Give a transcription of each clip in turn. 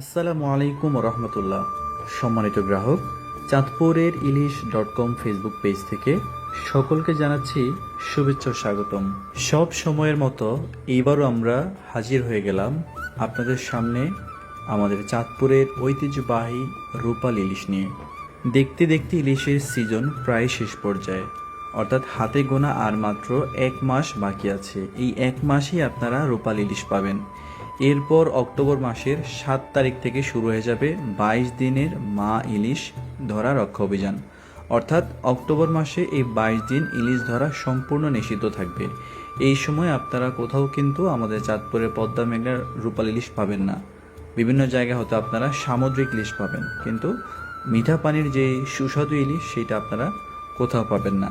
আসসালামু আলাইকুম রহমতুল্লাহ সম্মানিত গ্রাহক, চাঁদপুরের Ilish dot com Facebook page থেকে সকলকে জানাচ্ছি শুভেচ্ছা স্বাগতম। সব সময়ের মতো এইবারও আমরা হাজির হয়ে গেলাম আপনাদের সামনে আমাদের চাঁদপুরের ঐতিহ্যবাহী রূপাল ইলিশ নিয়ে। দেখতে দেখতে ইলিশের সিজন প্রায় শেষ পর্যায়ে। অর্থাৎ হাতে গোনা আর মাত্র এক মাস বাকি আছে। এই এক মাসেই আপনারা রূপাল ইলিশ পাবেন। এরপর অক্টোবর মাসের সাত তারিখ থেকে শুরু হয়ে যাবে বাইশ দিনের মা ইলিশ ধরা রক্ষা অভিযান। অর্থাৎ অক্টোবর মাসে এই বাইশ দিন ইলিশ ধরা সম্পূর্ণ নিষিদ্ধ থাকবে। এই সময় আপনারা কোথাও কিন্তু আমাদের চাঁদপুরের পদ্মা মেঘনার রূপাল ইলিশ পাবেন না। বিভিন্ন জায়গায় হয়তো আপনারা সামুদ্রিক ইলিশ পাবেন, কিন্তু মিঠা পানির যে সুস্বাদু ইলিশ সেটা আপনারা কোথাও পাবেন না।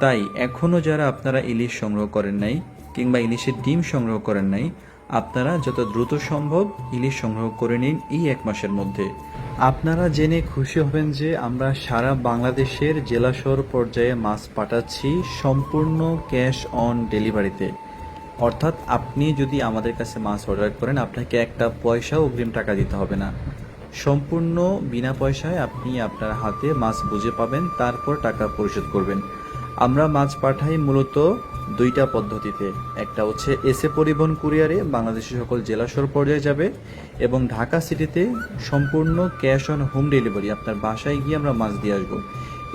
তাই এখনও যারা আপনারা ইলিশ সংগ্রহ করেন নাই কিংবা ইলিশের ডিম সংগ্রহ করেন নাই আপনারা যত দ্রুত সম্ভব ইলিশ সংগ্রহ করে নিন এই এক মাসের মধ্যে। আপনারা জেনে খুশি হবেন যে আমরা সারা বাংলাদেশের জেলা শহর পর্যায়ে মাছ পাঠাচ্ছি সম্পূর্ণ ক্যাশ অন ডেলিভারিতে। অর্থাৎ আপনি যদি আমাদের কাছে মাছ অর্ডার করেন, আপনাকে একটা পয়সা অগ্রিম টাকা দিতে হবে না। সম্পূর্ণ বিনা পয়সায় আপনি আপনার হাতে মাছ বুঝে পাবেন, তারপর টাকা পরিশোধ করবেন। আমরা মাছ পাঠাই মূলত দুইটা পদ্ধতিতে। একটা হচ্ছে এসে পরিবহন কুরিয়ারে বাংলাদেশের সকল জেলা শহর পর্যায়ে যাবে এবং ঢাকা সিটিতে সম্পূর্ণ ক্যাশ অন হোম ডেলিভারি, আপনার বাসায় গিয়ে আমরা মাছ দিয়ে আসব।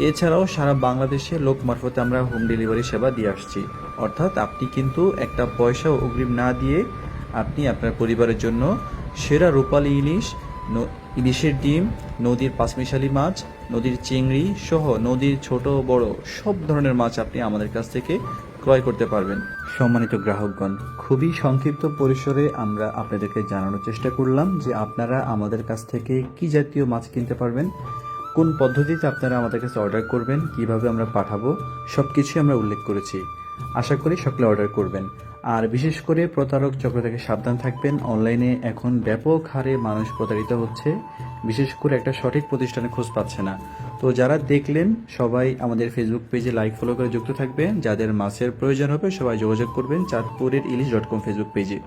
এছাড়াও সারা বাংলাদেশে লোক মারফতে আমরা হোম ডেলিভারি সেবা দিয়ে আসছি। অর্থাৎ আপনি কিন্তু একটা পয়সা অগ্রিম না দিয়ে আপনি আপনার পরিবারের জন্য সেরা রূপালী ইলিশ ইলিশের ডিম, নদীর পাঁচমিশালি মাছ, নদীর চিংড়ি সহ নদীর ছোট, বড় সব ধরনের মাছ আপনি আমাদের কাছ থেকে ক্রয় করতে পারবেন। সম্মানিত গ্রাহকগণ, খুবই সংক্ষিপ্ত পরিসরে আমরা আপনাদেরকে জানানোর চেষ্টা করলাম যে আপনারা আমাদের কাছ থেকে কি জাতীয় মাছ কিনতে পারবেন, কোন পদ্ধতিতে আপনারা আমাদের কাছে অর্ডার করবেন, কীভাবে আমরা পাঠাবো সব কিছুই আমরা উল্লেখ করেছি। আশা করি সকলে অর্ডার করবেন। আর বিশেষ করে প্রতারক চক্র থেকে সাবধান থাকবেন। অনলাইনে এখন ব্যাপক হারে মানুষ প্রতারিত হচ্ছে। বিশেষ করে একটা সঠিক প্রতিষ্ঠানে খোঁজ পাচ্ছে না। তো যারা দেখলেন, সবাই আমাদের ফেসবুক পেজে লাইক ফলো করে যুক্ত থাকবেন। যাদের মাছের প্রয়োজন হবে, সবাই যোগাযোগ করবেন চাঁদপুরের ইলিশ ডট কম ফেসবুক পেজে